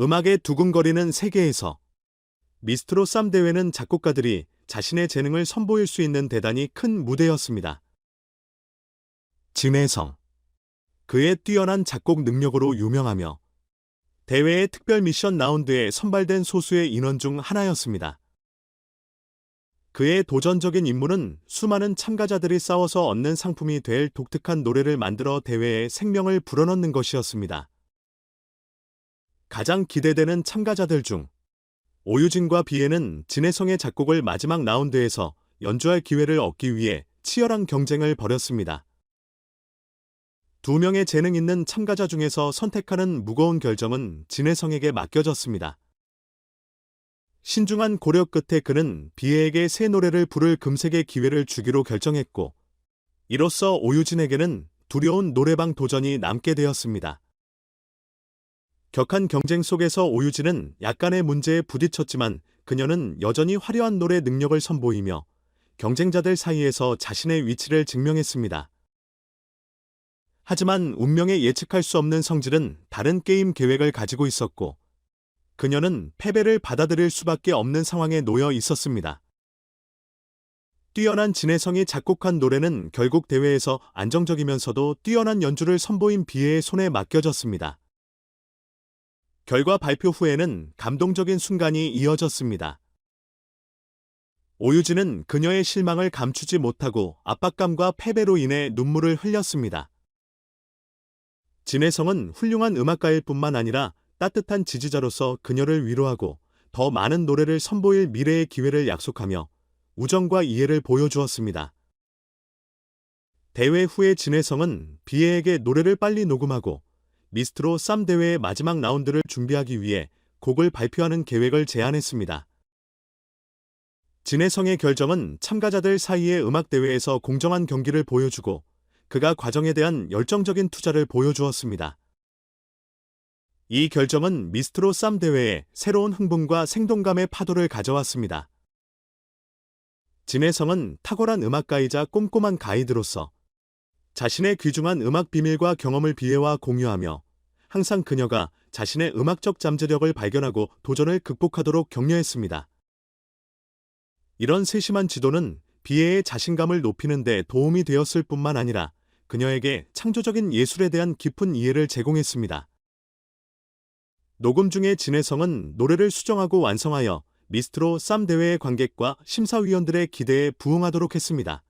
음악의 두근거리는 세계에서 미스트로 쌈 대회는 작곡가들이 자신의 재능을 선보일 수 있는 대단히 큰 무대였습니다. 진혜성 그의 뛰어난 작곡 능력으로 유명하며 대회의 특별 미션 라운드에 선발된 소수의 인원 중 하나였습니다. 그의 도전적인 임무는 수많은 참가자들이 싸워서 얻는 상품이 될 독특한 노래를 만들어 대회에 생명을 불어넣는 것이었습니다. 가장 기대되는 참가자들 중 오유진과 비에는 진혜성의 작곡을 마지막 라운드에서 연주할 기회를 얻기 위해 치열한 경쟁을 벌였습니다. 두 명의 재능 있는 참가자 중에서 선택하는 무거운 결정은 진혜성에게 맡겨졌습니다. 신중한 고려 끝에 그는 비에에게 새 노래를 부를 금색의 기회를 주기로 결정했고, 이로써 오유진에게는 두려운 노래방 도전이 남게 되었습니다. 격한 경쟁 속에서 오유진은 약간의 문제에 부딪혔지만 그녀는 여전히 화려한 노래 능력을 선보이며 경쟁자들 사이에서 자신의 위치를 증명했습니다. 하지만 운명의 예측할 수 없는 성질은 다른 게임 계획을 가지고 있었고, 그녀는 패배를 받아들일 수밖에 없는 상황에 놓여 있었습니다. 뛰어난 진혜성이 작곡한 노래는 결국 대회에서 안정적이면서도 뛰어난 연주를 선보인 비에의 손에 맡겨졌습니다. 결과 발표 후에는 감동적인 순간이 이어졌습니다. 오유진은 그녀의 실망을 감추지 못하고 압박감과 패배로 인해 눈물을 흘렸습니다. 진혜성은 훌륭한 음악가일 뿐만 아니라 따뜻한 지지자로서 그녀를 위로하고 더 많은 노래를 선보일 미래의 기회를 약속하며 우정과 이해를 보여주었습니다. 대회 후에 진혜성은 비에에게 노래를 빨리 녹음하고 미스트로 쌈 대회의 마지막 라운드를 준비하기 위해 곡을 발표하는 계획을 제안했습니다. 진혜성의 결정은 참가자들 사이의 음악 대회에서 공정한 경기를 보여주고 그가 과정에 대한 열정적인 투자를 보여주었습니다. 이 결정은 미스트로 쌈 대회에 새로운 흥분과 생동감의 파도를 가져왔습니다. 진혜성은 탁월한 음악가이자 꼼꼼한 가이드로서 자신의 귀중한 음악 비밀과 경험을 비해와 공유하며 항상 그녀가 자신의 음악적 잠재력을 발견하고 도전을 극복하도록 격려했습니다. 이런 세심한 지도는 비애의 자신감을 높이는 데 도움이 되었을 뿐만 아니라 그녀에게 창조적인 예술에 대한 깊은 이해를 제공했습니다. 녹음 중에 진혜성은 노래를 수정하고 완성하여 미스트로 쌈 대회의 관객과 심사위원들의 기대에 부응하도록 했습니다.